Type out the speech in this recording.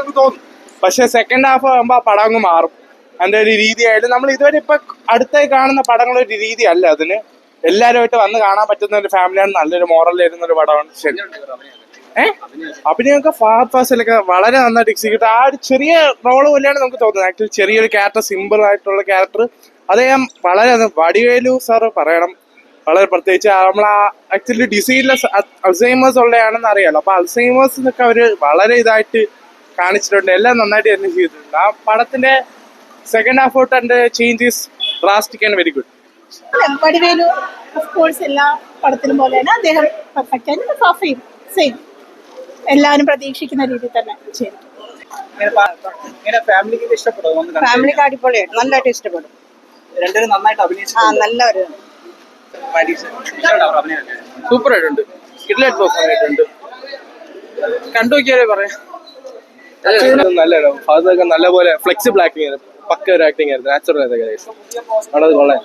നമുക്ക് തോന്നും. പക്ഷെ സെക്കൻഡ് ഹാഫ് ആകുമ്പോൾ ആ പടം അങ്ങ് മാറും. അതിന്റെ ഒരു രീതിയായാലും നമ്മൾ ഇതുവരെ ഇപ്പൊ അടുത്തായി കാണുന്ന പടങ്ങളൊരു ഒരു രീതിയല്ല അതിന്. എല്ലാവരുമായിട്ട് വന്ന് കാണാൻ പറ്റുന്ന ഒരു ഫാമിലിയാണ് നല്ലൊരു മോറൽ തരുന്ന ഒരു പടമാണ് ശരി. ഏഹ് അഭിനയൊക്കെ ഫാസ്റ്റ് ഫാസിലൊക്കെ വളരെ നന്നായിട്ട് എക്സിക്യൂട്ട് ആ ഒരു ചെറിയ റോൾ പോലെയാണ് നമുക്ക് തോന്നുന്നത്. ആക്ച്വലി ചെറിയൊരു ക്യാരക്ടർ സിമ്പിൾ ആയിട്ടുള്ള ക്യാരക്ടർ അദ്ദേഹം വളരെ വടിവേലു സാറ് പറയണം. വളരെ പ്രത്യേകിച്ച് നമ്മൾ ആ ആക്ച്വലി ഡിസീസിലെ അൾസൈമേഴ്സ് ഉള്ളതാണെന്ന് അറിയാലോ. അപ്പൊ അൾസൈമേഴ്സ് എന്നൊക്കെ അവർ വളരെ ഇതായിട്ട് കാണിച്ചിട്ടുണ്ട്. എല്ലാം നന്നായിട്ട് തന്നെ ചെയ്തിട്ടുണ്ട്. ആ പടത്തിന്റെ second half out and changes drastic and very good Vadivelu of course എല്ലാ പടത്തിലും പോലെ തന്നെ അദ്ദേഹം പെർഫെക്റ്റ് ആയിട്ട് പെർഫോം ചെയ്യും. സെയിം എല്ലാവരും പ്രതീക്ഷിക്കുന്ന രീതിയിൽ തന്നെ ചെയ്തു ഫാമിലിക്ക് അടിപൊളിയായിട്ട് നല്ലതായിട്ട് ഇഷ്ടപ്പെടും. രണ്ടുപേരും നന്നായിട്ട് ആ നല്ല ഒരു അഭിനയമൊക്കെ? സൂപ്പർ ആയിട്ടുണ്ട് കിഡ്ലൈറ്റ് പെർഫോം ആയിട്ടുണ്ട് കണ്ടു നോക്കിയാലേ പറയാം. നല്ലതാണ് ഫാദറൊക്കെ നല്ലപോലെ ഫ്ലെക്സിബിൾ ആക്ടിങ് ആയിരുന്നു. പക്ക ഒരു ആക്ടിങ് ആയിരുന്നു. നാച്ചുറൽ ആയിരുന്നു വളരെ കൊള്ളാം.